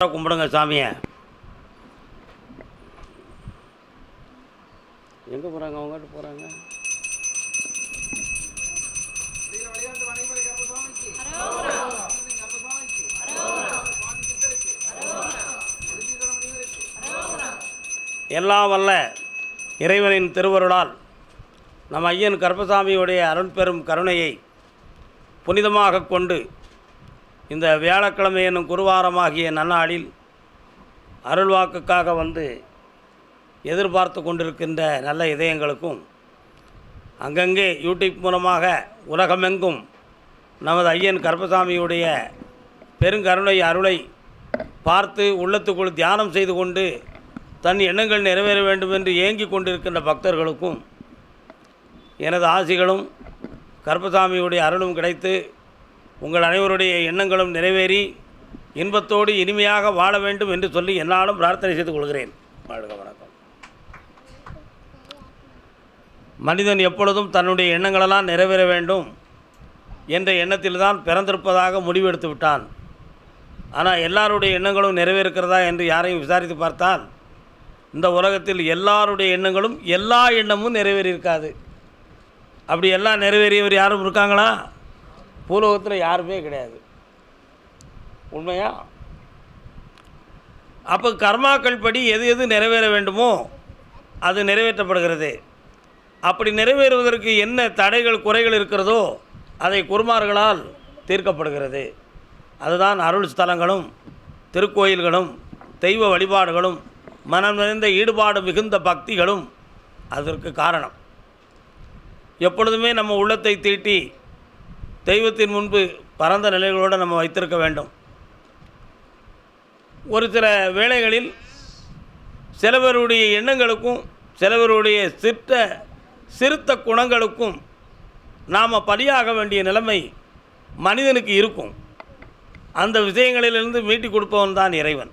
கும்பிடுங்க சாமியை. எங்கே போகிறாங்க அவங்ககிட்ட போகிறாங்க எல்லாம் வல்ல இறைவனின் திருவருளால் நம் ஐயன் கருப்பசாமியுடைய அருள்பெரும் கருணையை புனிதமாக கொண்டு இந்த வியாழக்கிழமை என்னும் குருவாரமாகிய நன்னாளில் அருள்வாக்குக்காக வந்து எதிர்பார்த்து கொண்டிருக்கின்ற நல்ல இதயங்களுக்கும் அங்கங்கே யூடியூப் மூலமாக உலகமெங்கும் நமது ஐயன் கருப்பசாமியுடைய பெருங்கருணை அருளை பார்த்து உள்ளத்துக்குள் தியானம் செய்து கொண்டு தன் எண்ணங்கள் நிறைவேற வேண்டும் என்று ஏங்கி கொண்டிருக்கின்ற பக்தர்களுக்கும் எனது ஆசிகளும் கருப்பசாமியுடைய அருளும் கிடைத்து உங்கள் அனைவருடைய எண்ணங்களும் நிறைவேறி இன்பத்தோடு இனிமையாக வாழ வேண்டும் என்று சொல்லி என்னாலும் பிரார்த்தனை செய்து கொள்கிறேன். வாழ்க வணக்கம். மனிதன் எப்பொழுதும் தன்னுடைய எண்ணங்களெல்லாம் நிறைவேற வேண்டும் என்ற எண்ணத்தில்தான் பிறந்திருப்பதாக முடிவெடுத்து விட்டான். ஆனால் எல்லாருடைய எண்ணங்களும் நிறைவேறுக்கிறதா என்று யாரையும் விசாரித்து பார்த்தால் இந்த உலகத்தில் எல்லாருடைய எண்ணங்களும் எல்லா எண்ணமும் நிறைவேறியிருக்காது. அப்படி எல்லாம் நிறைவேறியவர் யாரும் இருக்காங்களா? பூலோகத்தில் யாருமே கிடையாது. உண்மையா? அப்போ கர்மாக்கள் படி எது எது நிறைவேற வேண்டுமோ அது நிறைவேற்றப்படுகிறது. அப்படி நிறைவேறுவதற்கு என்ன தடைகள் குறைகள் இருக்கிறதோ அதை குருமார்களால் தீர்க்கப்படுகிறது. அதுதான் அருள் ஸ்தலங்களும் திருக்கோயில்களும் தெய்வ வழிபாடுகளும் மனம் நிறைந்த ஈடுபாடு மிகுந்த பக்திகளும் அதற்கு காரணம். எப்பொழுதுமே நம்ம உள்ளத்தை தீட்டி தெய்வத்தின் முன்பு பரந்த நிலைகளோடு நம்ம வைத்திருக்க வேண்டும். ஒரு சில வேளைகளில் சிலவருடைய எண்ணங்களுக்கும் சிலவருடைய சிற்ற சிறுத்த குணங்களுக்கும் நாம் பலியாக வேண்டிய நிலைமை மனிதனுக்கு இருக்கும். அந்த விஷயங்களிலிருந்து மீட்டி கொடுப்பவன் தான் இறைவன்.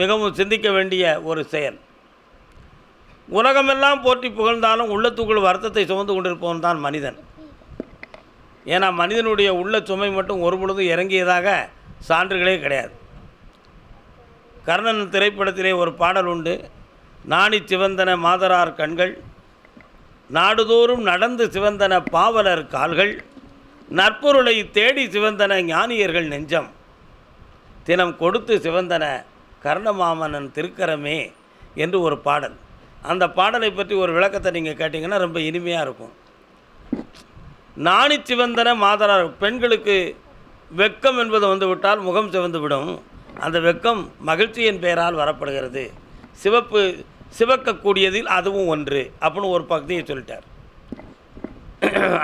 மிகவும் சிந்திக்க வேண்டிய ஒரு செயல். உலகமெல்லாம் போற்றி புகழ்ந்தாலும் உள்ளத்துக்குள் வருத்தத்தை சுமந்து கொண்டிருப்பவன் தான் மனிதன். ஏன்னா மனிதனுடைய உள்ள சுமை மட்டும் ஒரு பொழுதும் இறங்கியதாக சான்றுகளே கிடையாது. கர்ணன் திரைப்படத்திலே ஒரு பாடல் உண்டு. நாணி சிவந்தன மாதரார் கண்கள் நாடுதோறும் நடந்து சிவந்தன பாவலர் கால்கள் நற்பொருளை தேடி சிவந்தன ஞானியர்கள் நெஞ்சம். தினம் கொடுத்து சிவந்தன கர்ணமாமனன் திருக்கரமே என்று ஒரு பாடல். அந்த பாடலை பற்றி ஒரு விளக்கத்தை நீங்கள் கேட்டிங்கன்னா ரொம்ப இனிமையாக இருக்கும். நாணி சிவந்தன மாதரார் பெண்களுக்கு வெக்கம் என்பது வந்துவிட்டால் முகம் சிவந்து விடும் அந்த வெக்கம் மகிழ்ச்சியின் பெயரால் வரப்படுகிறது. சிவப்பு சிவக்கக்கூடியதில் அதுவும் ஒன்று அப்படின்னு ஒரு பகுதியை சொல்லிட்டார்.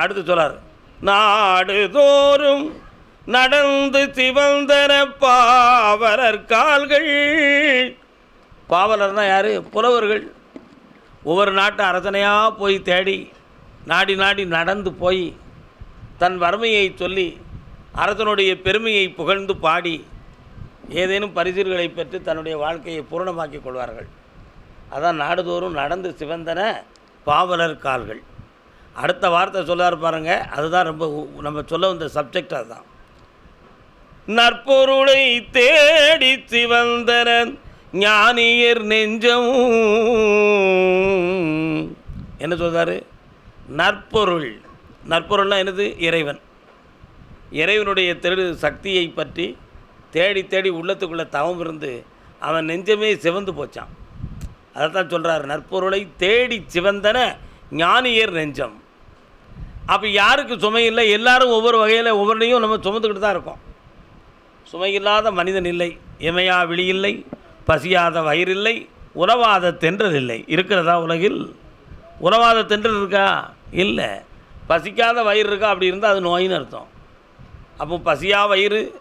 அடுத்து சொல்லார். நாடுதோறும் நடந்து சிவந்தன பாவலர் கால்கள். தான் யார்? புலவர்கள். ஒவ்வொரு நாட்டு அரசனையாக போய் தேடி நாடி நாடி நடந்து போய் தன் வறுமையை சொல்லி அரசனுடைய பெருமையை புகழ்ந்து பாடி ஏதேனும் பரிசுகளை பெற்று தன்னுடைய வாழ்க்கையை பூரணமாக்கிக் கொள்வார்கள். அதான் நாடுதோறும் நடந்து சிவந்தன பாவலர் கால்கள். அடுத்த வார்த்தை சொல்லார் பாருங்க அதுதான் ரொம்ப நம்ம சொல்ல வந்த சப்ஜெக்ட் அதுதான். நற்பொருளை தேடி சிவந்தனன் ஞானியர் நெஞ்சம். என்ன சொல்கிறாரு நற்பொருள். நற்பொருள்னா என்னது? இறைவன். இறைவனுடைய தெரு சக்தியை பற்றி தேடி தேடி உள்ளத்துக்குள்ளே தவம் இருந்து அவன் நெஞ்சமே சிவந்து போச்சான் அதை தான் சொல்கிறார் நற்பொருளை தேடி சிவந்தன ஞானியர் நெஞ்சம். அப்போ யாருக்கு சுமை இல்லை? எல்லாரும் ஒவ்வொரு வகையில் ஒவ்வொன்றையும் நம்ம சுமந்துக்கிட்டு தான் இருக்கோம். சுமையில்லாத மனிதன் இல்லை இமையா விழி இல்லை பசியாத வயிறில்லை உறவாத தென்றல் இல்லை. இருக்கிறதா உலகில்? உறவாத தென்றல் இருக்கா? இல்லை. பசிக்காத வயிறு இருக்கா? அப்படி இருந்தால் அது நோயின்னு அர்த்தம். அப்போ பசியா வயிறு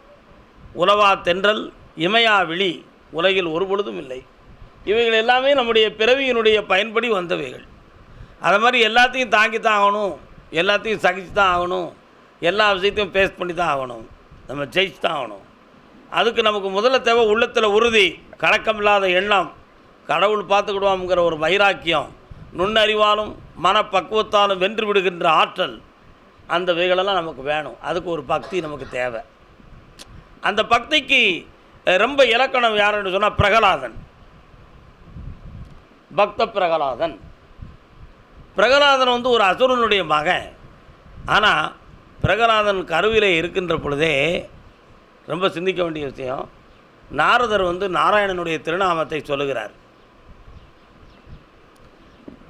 உலவா தென்றல் இமையா விழி உலகில் ஒரு பொழுதும் இல்லை. இவைகள் எல்லாமே நம்முடைய பிறவியினுடைய பயன்படி வந்தவைகள். அது மாதிரி எல்லாத்தையும் தாங்கி தான் ஆகணும். எல்லாத்தையும் சகிச்சு தான் ஆகணும். எல்லா விஷயத்தையும் பேஸ் பண்ணி தான் ஆகணும். நம்ம ஜெயிச்சு தான் ஆகணும். அதுக்கு நமக்கு முதல்ல தேவை உள்ளத்தில் உறுதி கலக்கமில்லாத எண்ணம். கடவுள் பார்த்துக்கிடுவோம்ங்கிற ஒரு வைராக்கியம். நுண்ணறிவாலும் மனப்பக்குவத்தாலும் வென்று விடுகின்ற ஆற்றல் அந்த வகைகளெல்லாம் நமக்கு வேணும். அதுக்கு ஒரு பக்தி நமக்கு தேவை. அந்த பக்திக்கு ரொம்ப இலக்கணம் யாருன்னு சொன்னால் பிரகலாதன். பக்த பிரகலாதன். பிரகலாதன் வந்து ஒரு அசுரனுடைய மகன். ஆனால் பிரகலாதன் கருவிலே இருக்கின்ற பொழுதே ரொம்ப சிந்திக்க வேண்டிய விஷயம் நாரதர் வந்து நாராயணனுடைய திருநாமத்தை சொல்லுகிறார்.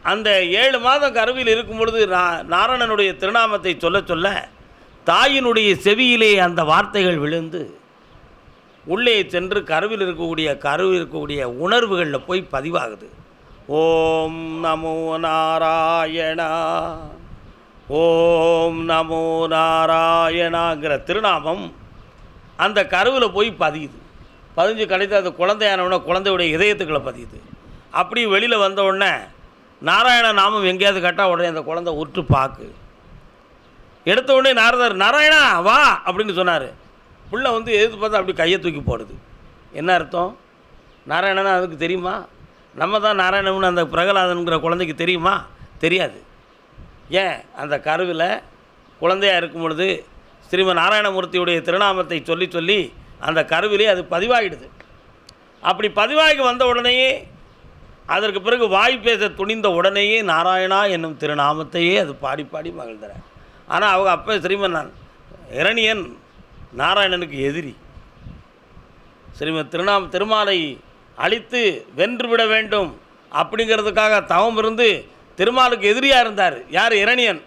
அந்த ஏழு மாதம் கருவில் இருக்கும் பொழுது நா நாராயணனுடைய திருநாமத்தை சொல்ல சொல்ல தாயினுடைய செவியிலே அந்த வார்த்தைகள் விழுந்து உள்ளே சென்று கருவில் இருக்கக்கூடிய கருவில் இருக்கக்கூடிய உணர்வுகளில் போய் பதிவாகுது. ஓம் நமோ நாராயணா ஓம் நமோ நாராயணாங்கிற திருநாமம் அந்த கருவில் போய் பதியுது. பதிஞ்சு கழித்து அந்த குழந்தையானவுடனே குழந்தையுடைய இதயத்துக்களை பதியுது. அப்படி வெளியில் வந்த உடனே நாராயண நாமம் எங்கேயாவது கேட்டால் உடனே அந்த குழந்தை உற்று பார்க்கு எடுத்த உடனே நாரதர் நாராயணா வா! அப்படின்னு சொன்னார். பிள்ளை வந்து எதிர்த்து பார்த்தா அப்படி கையை தூக்கி போடுது. என்ன அர்த்தம்? நாராயணனா அதுக்கு தெரியுமா? நம்ம தான் நாராயணம்னு அந்த பிரகலாதனுங்கிற குழந்தைக்கு தெரியுமா? தெரியாது. ஏன்? அந்த கருவில் குழந்தையா இருக்கும் பொழுது ஸ்ரீமன் நாராயணமூர்த்தியுடைய திருநாமத்தை சொல்லி சொல்லி அந்த கருவிலே அது பதிவாகிடுது அப்படி பதிவாகி வந்த உடனேயே அதற்கு பிறகு வாய் பேச துணிந்த உடனேயே நாராயணா என்னும் திருநாமத்தையே அது பாடி பாடி மகிழ்ந்தார் ஆனால் அவங்க அப்போ ஸ்ரீமன் நான் இரணியன் நாராயணனுக்கு எதிரி. ஸ்ரீமத் திருநாம திருமாலை அழித்து வென்றுவிட வேண்டும் அப்படிங்கிறதுக்காக தவம் இருந்து திருமாலுக்கு எதிரியாக இருந்தார். யார்? இரணியன்.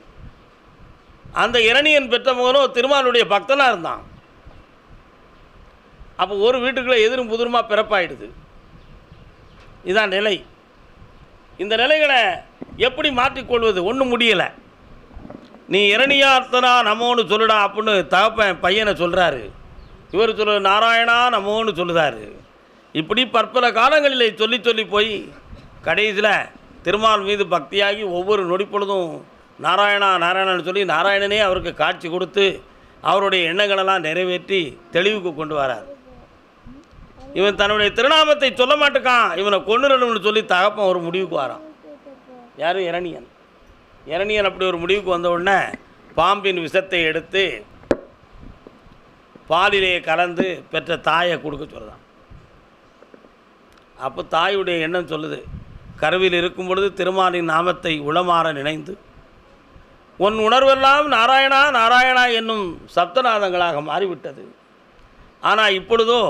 அந்த இரணியன் பெற்ற மகனும் திருமாலுடைய பக்தனாக இருந்தான். அப்போ ஒரு வீட்டுக்குள்ளே எதிரும் புதிருமாக பிறப்பாயிடுது. இதான் நிலை. இந்த நிலைகளை எப்படி மாற்றிக்கொள்வது? ஒன்றும் முடியலை. நீ இரணியார்த்தனா நமோன்னு சொல்லுடா அப்படின்னு தகப்பன் பையனை சொல்கிறாரு இவர் சொல்ல நாராயணா நமோன்னு சொல்லுதாரு. இப்படி பற்பல காலங்களில் சொல்லி சொல்லி போய் கடைசியில் திருமால் மீது பக்தியாகி ஒவ்வொரு நொடிப்பொழுதும் நாராயணா நாராயணன்னு சொல்லி நாராயணனே அவருக்கு காட்சி கொடுத்து அவருடைய எண்ணங்களெல்லாம் நிறைவேற்றி தெளிவுக்கு கொண்டு வரார். இவன் தன்னுடைய திருநாமத்தை சொல்ல மாட்டேக்கான். இவனை கொண்டுடணும்னு சொல்லி தகப்பன் ஒரு முடிவுக்கு வரான். யார்? இரணியன் இரணியன் அப்படி ஒரு முடிவுக்கு வந்த உடனே பாம்பின் விஷத்தை எடுத்து பாலிலே கலந்து பெற்ற தாயை கொடுக்க சொல்கிறான் அப்போ தாயுடைய எண்ணம் சொல்லுது கருவில் இருக்கும் பொழுது திருமாலின் நாமத்தை உளமாற நினைந்து உன் உணர்வெல்லாம் நாராயணா நாராயணா என்னும் சப்தநாதங்களாக மாறிவிட்டது. ஆனால் இப்பொழுதோ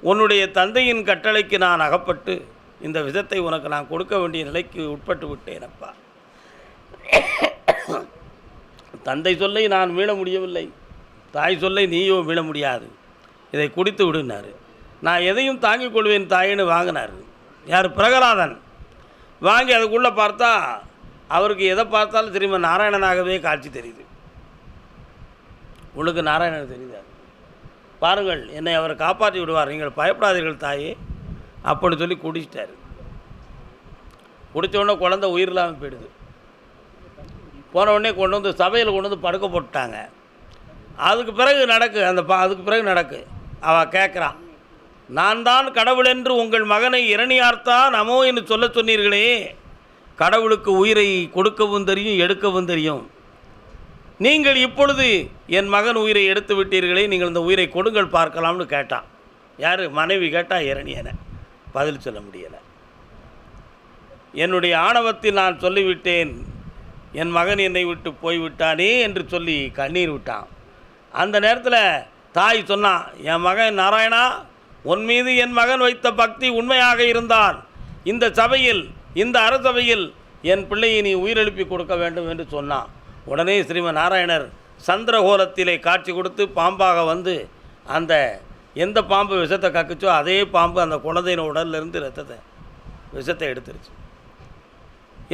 உன்னுடைய தந்தையின் கட்டளைக்கு நான் அகப்பட்டு இந்த விதத்தை உனக்கு நான் கொடுக்க வேண்டிய நிலைக்கு உட்பட்டு விட்டேன் அப்பா. தந்தை சொல்லை நான் மீள முடியவில்லை. தாய் சொல்லை நீயோ மீள முடியாது. இதை குடித்து விடுனார். நான் எதையும் தாங்கிக் கொள்வேன் தாயின்னு வாங்கினார். யார் பிரகலாதன்? வாங்கி அதுக்குள்ளே பார்த்தா அவருக்கு எதை பார்த்தாலும் திரும்ப நாராயணனாகவே காட்சி தெரியுது. உங்களுக்கு நாராயணன் தெரியுதா? பாருங்கள் என்னை அவர் காப்பாற்றி விடுவார். நீங்கள் பயப்படாதீர்கள் தாயே அப்படின்னு சொல்லி குடிச்சிட்டாரு. குடிச்ச குழந்த குழந்தை உயிர் இல்லாமல் போயிடுது. போன உடனே கொண்டு வந்து சபையில் கொண்டு வந்து படுக்க போட்டாங்க அதுக்கு பிறகு நடக்கு அந்த பா அதுக்கு பிறகு நடக்கு. அவள் கேட்குறான் நான் தான் கடவுள் என்று உங்கள் மகனை இரணியார்த்தான் நமோ என்று சொல்ல சொன்னீர்களே. கடவுளுக்கு உயிரை கொடுக்கவும் தெரியும் எடுக்கவும் தெரியும். நீங்கள் இப்பொழுது என் மகன் உயிரை எடுத்து விட்டீர்களே நீங்கள் இந்த உயிரை கொடுங்கள் பார்க்கலாம்னு கேட்டான். யார்? மனைவி கேட்டால் இரணியனை. பதில் சொல்ல முடியலை. என்னுடைய ஆணவத்தில் நான் சொல்லிவிட்டேன். என் மகன் என்னை விட்டு போய்விட்டானே என்று சொல்லி கண்ணீர் விட்டான். அந்த நேரத்தில் தாய் சொன்னான் என் மகன் நாராயணா உன் மீது என் மகன் வைத்த பக்தி உண்மையாக இருந்தால் இந்த சபையில் இந்த அரசபையில் என் பிள்ளையை நீ உயிரெழுப்பி கொடுக்க வேண்டும் என்று சொன்னான். உடனே ஸ்ரீமன் நாராயணர் சந்திரகோலத்திலே காட்சி கொடுத்து பாம்பாக வந்து அந்த எந்த பாம்பு விஷத்தை கக்குச்சோ அதே பாம்பு அந்த குழந்தையின் உடல்லிருந்து ரத்தத்தை விஷத்தை எடுத்துருச்சு.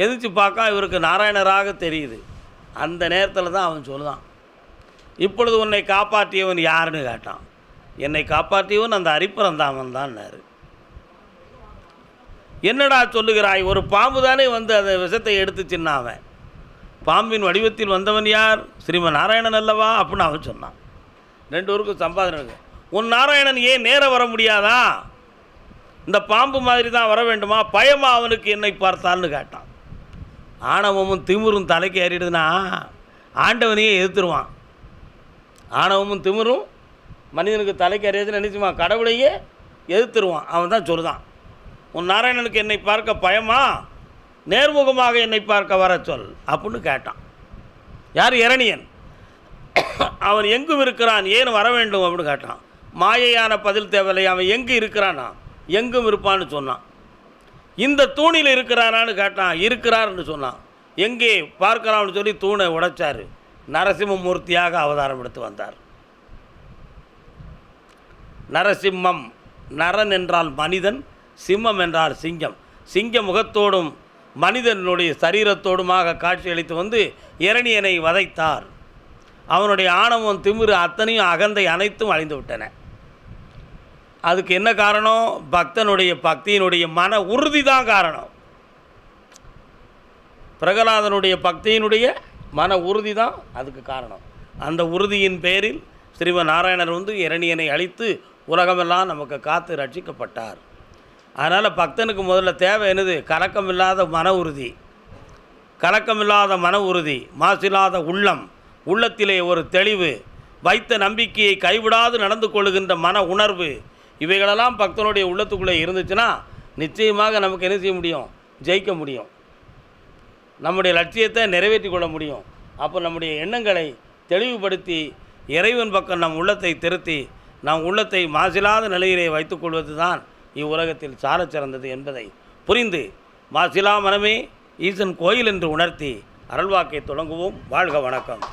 எதிர்த்து பார்க்க இவருக்கு நாராயணராக தெரியுது. அந்த நேரத்தில் தான் அவன் சொல்லுதான். இப்பொழுது உன்னை காப்பாற்றியவன் யாருன்னு கேட்டான். என்னை காப்பாற்றியவன் அந்த அரிப்பரந்தாமன் தான்னாரு என்னடா சொல்லுகிறாய்? ஒரு பாம்பு தானே வந்து அந்த விஷத்தை எடுத்துச்சுன்னா அவன். பாம்பின் வடிவத்தில் வந்தவன் யார்? ஸ்ரீமன் நாராயணன் அல்லவா? அப்படின்னு அவன் சொன்னான். ரெண்டு ஊருக்கும் சம்பாதனை இருக்கு. உன் நாராயணன் ஏன் நேர வர முடியாதா? இந்த பாம்பு மாதிரி தான் வர வேண்டுமா? பயமா அவனுக்கு என்னை பார்த்தான்னு கேட்டான். ஆணவமும் திமிரும் தலைக்கு ஏறிடுதுன்னா ஆண்டவனையே எதிர்த்துருவான். ஆணவமும் திமிரும் மனிதனுக்கு தலைக்கு அறியாதுன்னு நினைச்சுமா? கடவுளையே எதிர்த்துருவான். அவன் தான் சொல்லுதான் உன் நாராயணனுக்கு என்னை பார்க்க பயமா? நேர்முகமாக என்னை பார்க்க வர சொல் அப்படின்னு கேட்டான். யார்? இரணியன் அவன் எங்கும் இருக்கிறான் ஏன் வர வேண்டும் அப்படின்னு கேட்டான். மாயையான பதில் தேவையில்லை அவன் எங்கு இருக்கிறானா? எங்கும் இருப்பான்னு சொன்னான். இந்த தூணில் இருக்கிறானான்னு கேட்டான் இருக்கிறார்னு சொன்னான். எங்கே? பார்க்கலாம்னு சொல்லி தூணை உடைச்சாரு. நரசிம்மமூர்த்தியாக அவதாரம் எடுத்து வந்தார். நரசிம்மம் நரன் என்றால் மனிதன் சிம்மம் என்றால் சிங்கம். சிங்க முகத்தோடும் மனிதனுடைய சரீரத்தோடுமாக காட்சியளித்து வந்து இரணியனை வதைத்தார். அவனுடைய ஆணவம் திமிரு அத்தனையும் அகந்தை அனைத்தும் அழிந்து விட்டன. அதுக்கு என்ன காரணம்? பக்தனுடைய பக்தியினுடைய மன உறுதி தான் காரணம். பிரகலாதனுடைய பக்தியினுடைய மன உறுதி தான் அதுக்கு காரணம். அந்த உறுதியின் பேரில் ஸ்ரீமன் நாராயணர் வந்து இரணியனை அழித்து உலகமெல்லாம் நமக்கு காத்து ரட்சிக்கப்பட்டார். அதனால் பக்தனுக்கு முதல்ல தேவை என்னது? கலக்கமில்லாத மன உறுதி. கலக்கமில்லாத மன உறுதி மாசில்லாத உள்ளம் உள்ளத்திலே ஒரு தெளிவு வைத்த நம்பிக்கையை கைவிடாது நடந்து கொள்ளுகின்ற மன உணர்வு இவைகளெல்லாம் பக்தனுடைய உள்ளத்துக்குள்ளே இருந்துச்சுன்னா நிச்சயமாக நமக்கு என்ன செய்ய முடியும்? ஜெயிக்க முடியும். நம்முடைய லட்சியத்தை நிறைவேற்றி கொள்ள முடியும். அப்போ நம்முடைய எண்ணங்களை தெளிவுபடுத்தி இறைவன் பக்கம் நம் உள்ளத்தை திருத்தி நம் உள்ளத்தை மாசில்லாத நிலையிலே வைத்துக்கொள்வது தான் இவ்வுலகத்தில் சாலச் சிறந்தது என்பதை புரிந்து மாசிலா மனமே ஈசன் கோயில் என்று உணர்த்தி அருள்வாக்கை தொடங்குவோம். வாழ்க வணக்கம்.